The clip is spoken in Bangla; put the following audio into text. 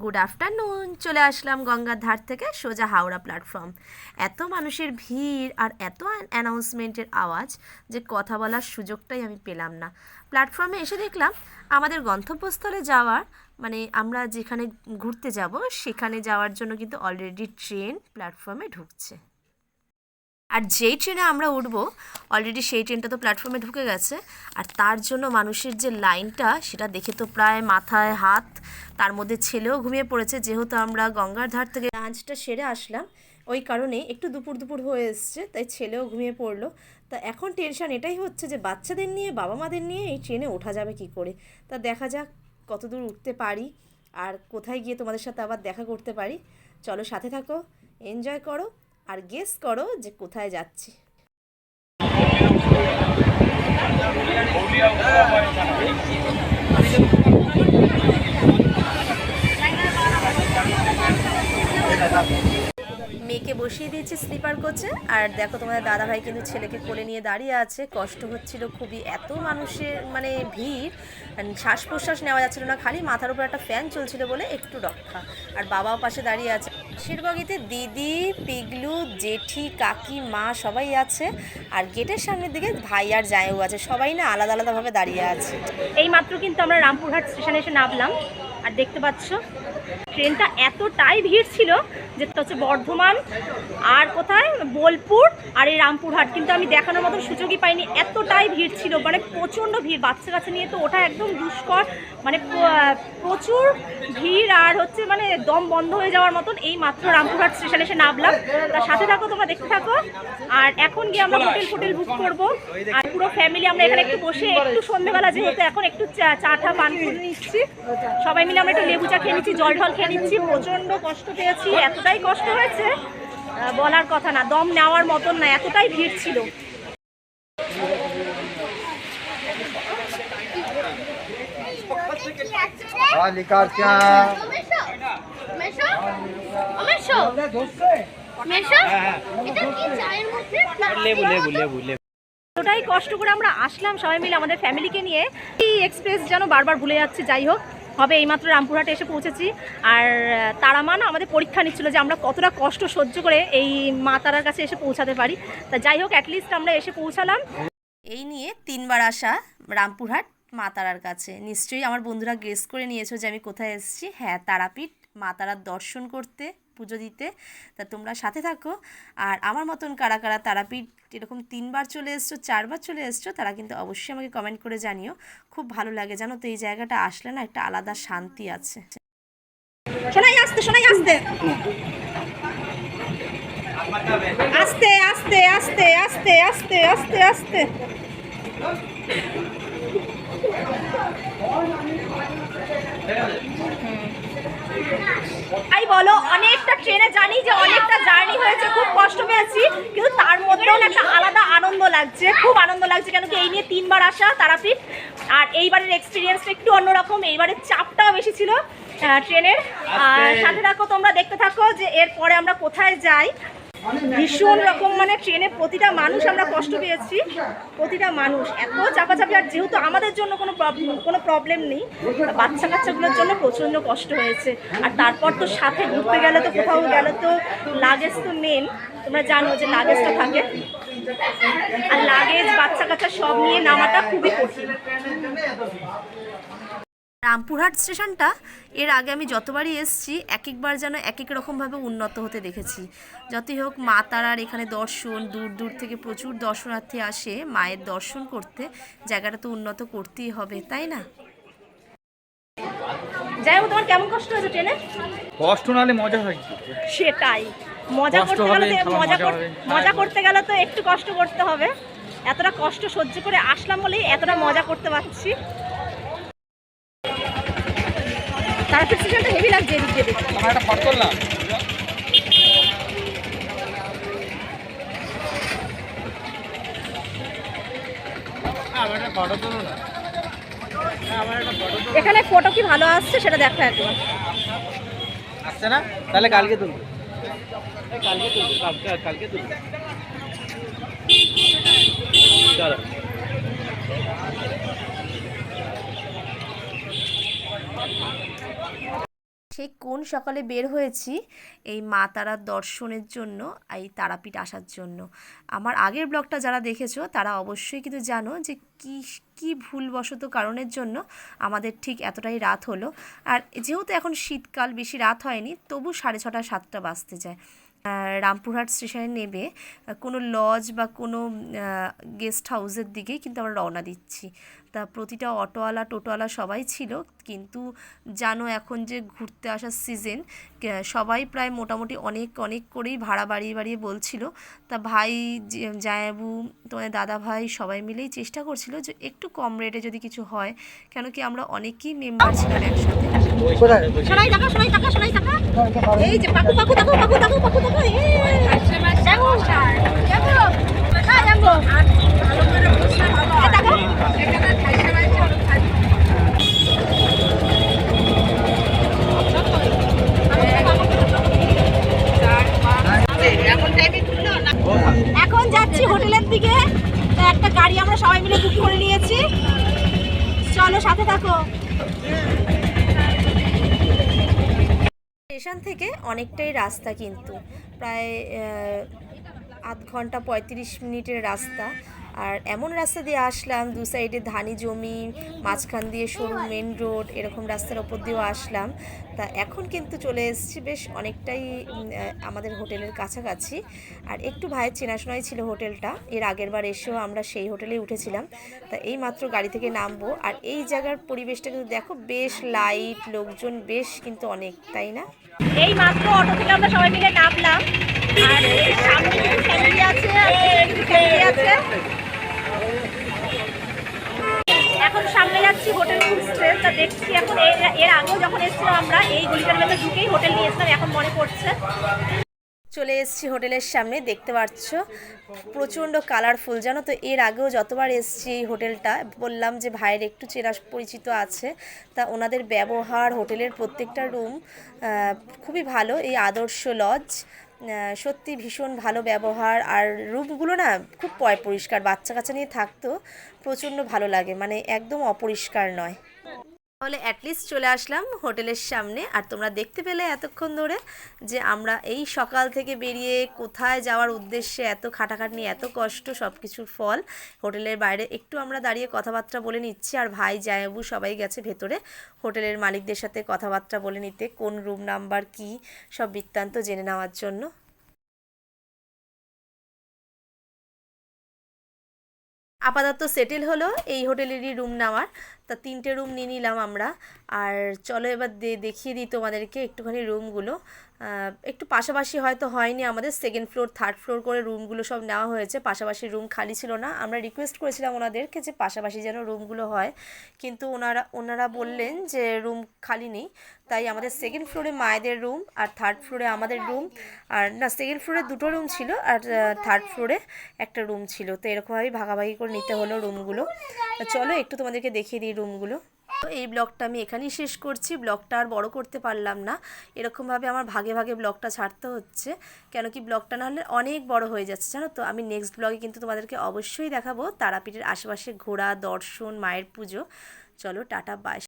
গুড আফটারনুন চলে আসলাম গঙ্গার ধার থেকে সোজা হাওড়া প্ল্যাটফর্ম এত মানুষের ভিড় আর এত অ্যানাউন্সমেন্টের আওয়াজ যে কথা বলার সুযোগটাই আমি পেলাম না। প্ল্যাটফর্মে এসে দেখলাম আমাদের গন্তব্যস্থলে যাওয়ার মানে আমরা যেখানে ঘুরতে যাব, সেখানে যাওয়ার জন্য কিন্তু অলরেডি ট্রেন প্ল্যাটফর্মে ঢুকছে। আর যেই ট্রেনে আমরা উঠবো অলরেডি সেই ট্রেনটা তো প্ল্যাটফর্মে ঢুকে গেছে, আর তার জন্য মানুষের যে লাইনটা সেটা দেখে তো প্রায় মাথায় হাত, তার মধ্যে ছেলেও ঘুমিয়ে পড়েছে, যেহেতু আমরা গঙ্গার ধার থেকে লাঞ্চটা সেরে আসলাম, ওই কারণে একটু দুপুর দুপুর হয়ে এসছে, তাই ছেলেও ঘুমিয়ে পড়ল। তা এখন টেনশন এটাই হচ্ছে যে বাচ্চাদের নিয়ে বাবা মাদের নিয়ে এই ট্রেনে ওঠা যাবে কি করে? তা দেখা যাক কত দূর উঠতে পারি, আর কোথায় গিয়ে তোমাদের সাথে আবার দেখা করতে পারি। চলো সাথে থাকো এনজয় করো। আর গেস করো যে কোথায় যাচ্ছি। মেয়েকে বসিয়ে দিয়েছি স্লিপার কোচে। আর দেখো তোমাদের দাদাভাই কিন্তু ছেলেকে কোলে নিয়ে দাঁড়িয়ে আছে। কষ্ট হচ্ছিল খুবই। এত মানুষের মানে ভিড় শ্বাস প্রশ্বাস নেওয়া যাচ্ছিল না। খালি মাথার উপর একটা ফ্যান চলছিল বলে একটু রক্ষা। আর বাবাও পাশে দাঁড়িয়ে আছে। শিরবগিতে দিদি, পিগলু, জেঠি, কাকি, মা সবাই আছে। আর গেটের সামনের দিকে ভাই আর জায়ও আছে। সবাই না আলাদা আলাদাভাবে দাঁড়িয়ে আছে। এই মাত্র কিন্তু আমরা রামপুরহাট স্টেশনে এসে নামলাম। আর দেখতে পাচ্ছ ট্রেনটা এতটাই ভিড় ছিল যে হচ্ছে বর্ধমান, আর কোথায়? বোলপুর, আর এই রামপুরহাট। কিন্তু আমি দেখানোর মতো সুযোগই পাইনি। এতটাই ভিড় ছিল মানে প্রচণ্ড ভিড়। বাচ্চা কাছে নিয়ে তো ওটা একদম দুষ্কর মানে প্রচুর ভিড়, আর হচ্ছে মানে দম বন্ধ হয়ে যাওয়ার মতন এই মাত্র রামপুরহাট স্টেশনে এসে নামলাম। তার সাথে থাকো, তোমরা দেখতে থাকো। আর এখন গিয়ে আমরা হোটেল ফোটেল বুক করব। আর পুরো ফ্যামিলি আমরা এখানে একটু বসে, একটু সন্ধ্যেবেলা যেহেতু এখন একটু চা- চাটা পান করে নিচ্ছি। সবাই মিলে আমরা একটু লেবু চা খেয়ে নিচ্ছি, জল জল খেয়ে নিচ্ছি প্রচণ্ড কষ্ট পেয়েছি এতটাই কষ্ট হয়েছে বলার কথা না দম নেওয়ার মতন না এতটাই ভিড় ছিল। এতটাই কষ্ট করে আমরা আসলাম সবাই মিলে আমাদের ফ্যামিলিকে নিয়ে। এই এক্সপ্রেস যেন বারবার ভুলে যাচ্ছে যাই হোক। হবে এইমাত্র রামপুরহাটে এসে পৌঁছেছি। আর তারা মা না আমাদের পরীক্ষা নিচ্ছিল যে আমরা কতটা কষ্ট সহ্য করে এই মা তারার কাছে এসে পৌঁছাতে পারি। তা যাই হোক অ্যাটলিস্ট আমরা এসে পৌঁছালাম। এই নিয়ে তিনবার আসা রামপুরহাট মা তারার কাছে। নিশ্চয়ই আমার বন্ধুরা গেস করে নিয়েছো যে আমি কোথায় এসেছি। হ্যাঁ তারাপীঠ মা তারার দর্শন করতে, পুজো দিতে। তা তোমরা সাথে থাকো। আর আমার মতন কারা কারা তারাপীঠ এরকম তিনবার চলে এসছো, চারবার চলে এসছো, তারা কিন্তু অবশ্যই আমাকে কমেন্ট করে জানিও। খুব ভালো লাগে জানো তো, এই জায়গাটা আসলে না একটা আলাদা শান্তি আছে। শোনাই আসতে শোনাই আসতে। আস্তে আস্তে আস্তে আস্তে আস্তে আস্তে আস্তে। তাই বলো অনেকটা ট্রেনে জানি যে অনেকটা জার্নি হয়েছে খুব কষ্ট পেয়েছি কিন্তু তার মধ্যেও একটা আলাদা আনন্দ লাগছে খুব আনন্দ লাগছে কেন কি এই নিয়ে তিনবার আসা তারাপীঠ আর এইবারের এক্সপিরিয়েন্সটা একটু অন্যরকম এইবারের চাপটাও বেশি ছিল ট্রেনের আর সাথে থাকো তোমরা দেখতে থাকো যে এরপরে আমরা কোথায় যাই ভীষণ রকম মানে ট্রেনে প্রতিটা মানুষ আমরা কষ্ট পেয়েছি, প্রতিটা মানুষ। এত চাপাচাপি, আর যেহেতু আমাদের জন্য কোনো কোনো প্রবলেম নেই বাচ্চা কাচ্চাগুলোর জন্য প্রচণ্ড কষ্ট হয়েছে। আর তারপর তো সাথে ঘুরতে গেলে তো, কোথাও গেলে তো লাগেজ তো মেন তোমরা জানো যে লাগেজটা থাকে। আর লাগেজ বাচ্চা কাচ্চা সব নিয়ে নামাটা খুবই কঠিন। রামপুরহাট স্টেশনটা এর আগে আমি যতবারই এসেছি এক একবার যেন এক এক রকমভাবে উন্নত হতে দেখেছি। যতই হোক মা তারার এখানে দর্শন দূর দূর থেকে প্রচুর দর্শনার্থী আসে মায়ের দর্শন করতে জায়গাটা তো উন্নত করতেই হবে তাই না? যাই হোক তোমার কেমন কষ্ট হয়েছে ট্রেনে? কষ্ট নালে মজা হয়। সেটাই। মজা করতে গেলে মজা। মজা করতে গেলে তো একটু কষ্ট করতে হবে। এতটা কষ্ট সহ্য করে আসলাম বলেই এতটা মজা করতে পারছি। তারপর স্টেশনটা হেভি লাগছে এদিক দিয়ে। আমার একটা ফটো করলাম এখানে ফটো কি ভালো আসছে সেটা দেখো একবার। আসছে না? তাহলে কালকে তুলবো। কালকে তুলবো কালকে কালকে তুলবো। চলো। সেই কোন সকালে বের হয়েছি? এই মা তারার দর্শনের জন্য এই তারাপীঠ আসার জন্য। আমার আগের ব্লগটা যারা দেখেছ, তারা অবশ্যই কিন্তু জানো যে কী কী ভুলবশত কারণের জন্য আমাদের ঠিক এতটাই রাত হলো। আর যেহেতু এখন শীতকাল, বেশি রাত হয়নি, তবু সাড়ে ছটা, সাতটা বাজতে যায়। রামপুরহাট স্টেশনে নেবে, কোনো লজ বা কোনো গেস্ট হাউসের দিকেই কিন্তু আমরা রওনা দিচ্ছি। তা প্রতিটা অটোওয়ালা, টোটোওয়ালা সবাই ছিল, কিন্তু জানো এখন যে ঘুরতে আসার সিজন সবাই প্রায় মোটামুটি অনেক অনেক করেই ভাড়া বাড়িয়ে বাড়িয়ে বলছিল। তা ভাই জায়াবু, তোমাদের দাদা ভাই সবাই মিলেই চেষ্টা করছিল যে একটু কম রেটে যদি কিছু হয়, কেন কি আমরা অনেকেই মেম্বার ছিলাম একসাথে। এখন যাচ্ছি হোটেলের দিকে। একটা গাড়ি আমরা সবাই মিলে বুক করে নিয়েছি। চলো, সাথে থাকো। স্টেশন থেকে অনেকটাই রাস্তা কিন্তু। প্রায় আধ ঘণ্টা পঁয়ত্রিশ মিনিটের রাস্তা। আর এমন রাস্তা দিয়ে আসলাম, দু সাইডে ধানি জমি, মাঝখান দিয়ে সরু মেন রোড এরকম রাস্তার ওপর দিয়েও আসলাম। তা এখন কিন্তু চলে এসেছি বেশ অনেকটাই আমাদের হোটেলের কাছাকাছি। আর একটু ভাইয়ের চেনাশোনাই ছিল হোটেলটা, এর আগের বার এসেও আমরা সেই হোটেলেই উঠেছিলাম। তা এই মাত্র গাড়ি থেকে নামবো। আর এই জায়গার পরিবেশটা কিন্তু দেখো বেশ লাইট লোকজন বেশ কিন্তু অনেক, তাই না? এই মাত্র অটো থেকে আমরা সবাই মিলে নামলাম। আর সামনে আছে আছে। এখন সামনে যাচ্ছি হোটেল তা দেখছি এখন এর আগেও যখন এসেছিলাম আমরা, এই গলিটার মধ্যে ঢুকেই হোটেল নিয়েছিলাম এখন মনে পড়ছে। চলে এসেছি হোটেলের সামনে, দেখতে পাচ্ছ, প্রচণ্ড কালারফুল জানো তো? এর আগেও যতবার এসেছি এই হোটেলটা বললাম যে ভাইয়ের একটু চেনা পরিচিত আছে, তা ওনাদের ব্যবহার হোটেলের প্রত্যেকটা রুম খুবই ভালো, এই আদর্শ লজ সত্যি ভীষণ ভালো ব্যবহার। আর রূপগুলো না খুব পয় পরিষ্কার, বাচ্চা কাচ্চা নিয়ে থাকতো প্রচণ্ড ভালো লাগে মানে একদম অপরিষ্কার নয়। তাহলে অ্যাটলিস্ট চলে আসলাম হোটেলের সামনে। আর তোমরা দেখতে পেলে এতক্ষণ ধরে যে আমরা এই সকাল থেকে বেরিয়ে কোথায় যাওয়ার উদ্দেশ্যে এত খাটাখাটনি, এত কষ্ট সব কিছুর ফল হোটেলের বাইরে। একটু আমরা দাঁড়িয়ে কথাবার্তা বলে নিচ্ছি। আর ভাই জায়াবু সবাই গেছে ভেতরে। হোটেলের মালিকদের সাথে কথাবার্তা বলে নিতে, কোন রুম নাম্বার কি, সব বৃত্তান্ত জেনে নেওয়ার জন্য। আপাতত সেটেল হলো এই হোটেলেরই রুম নেওয়ার। তা তিনটে রুম নিয়ে নিলাম আমরা। আর চলো এবার দেখিয়ে দিই তোমাদেরকে একটুখানি রুমগুলো একটু পাশাপাশি হয়তো হয়নি আমাদের সেকেন্ড ফ্লোর থার্ড ফ্লোর করে রুমগুলো সব নেওয়া হয়েছে। পাশাপাশি রুম খালি ছিল না। আমরা রিকোয়েস্ট করেছিলাম ওনাদেরকে যে পাশাপাশি যেন রুমগুলো হয়। কিন্তু ওনারা ওনারা বললেন যে রুম খালি নেই। তাই আমাদের সেকেন্ড ফ্লোরে মায়েদের রুম আর থার্ড ফ্লোরে আমাদের রুম আর না সেকেন্ড ফ্লোরে দুটো রুম ছিল আর থার্ড ফ্লোরে একটা রুম ছিল। তো এরকমভাবেই ভাগাভাগি করে নিতে হলো রুমগুলো চলো একটু তোমাদেরকে দেখিয়ে দিই রুমগুলো তো এই ব্লগটা আমি এখানেই শেষ করছি। ব্লগটা আর বড় করতে পারলাম না। এরকমভাবে আমার ভাগে ভাগে ব্লগটা ছাড়তে হচ্ছে। কেন কি ব্লগটা না হলে অনেক বড় হয়ে যাচ্ছে, জানো তো? আমি নেক্সট ব্লগে কিন্তু তোমাদেরকে অবশ্যই দেখাবো। তারাপীঠের আশেপাশে ঘোরা দর্শন, মায়ের পুজো। চলো, টাটা বাই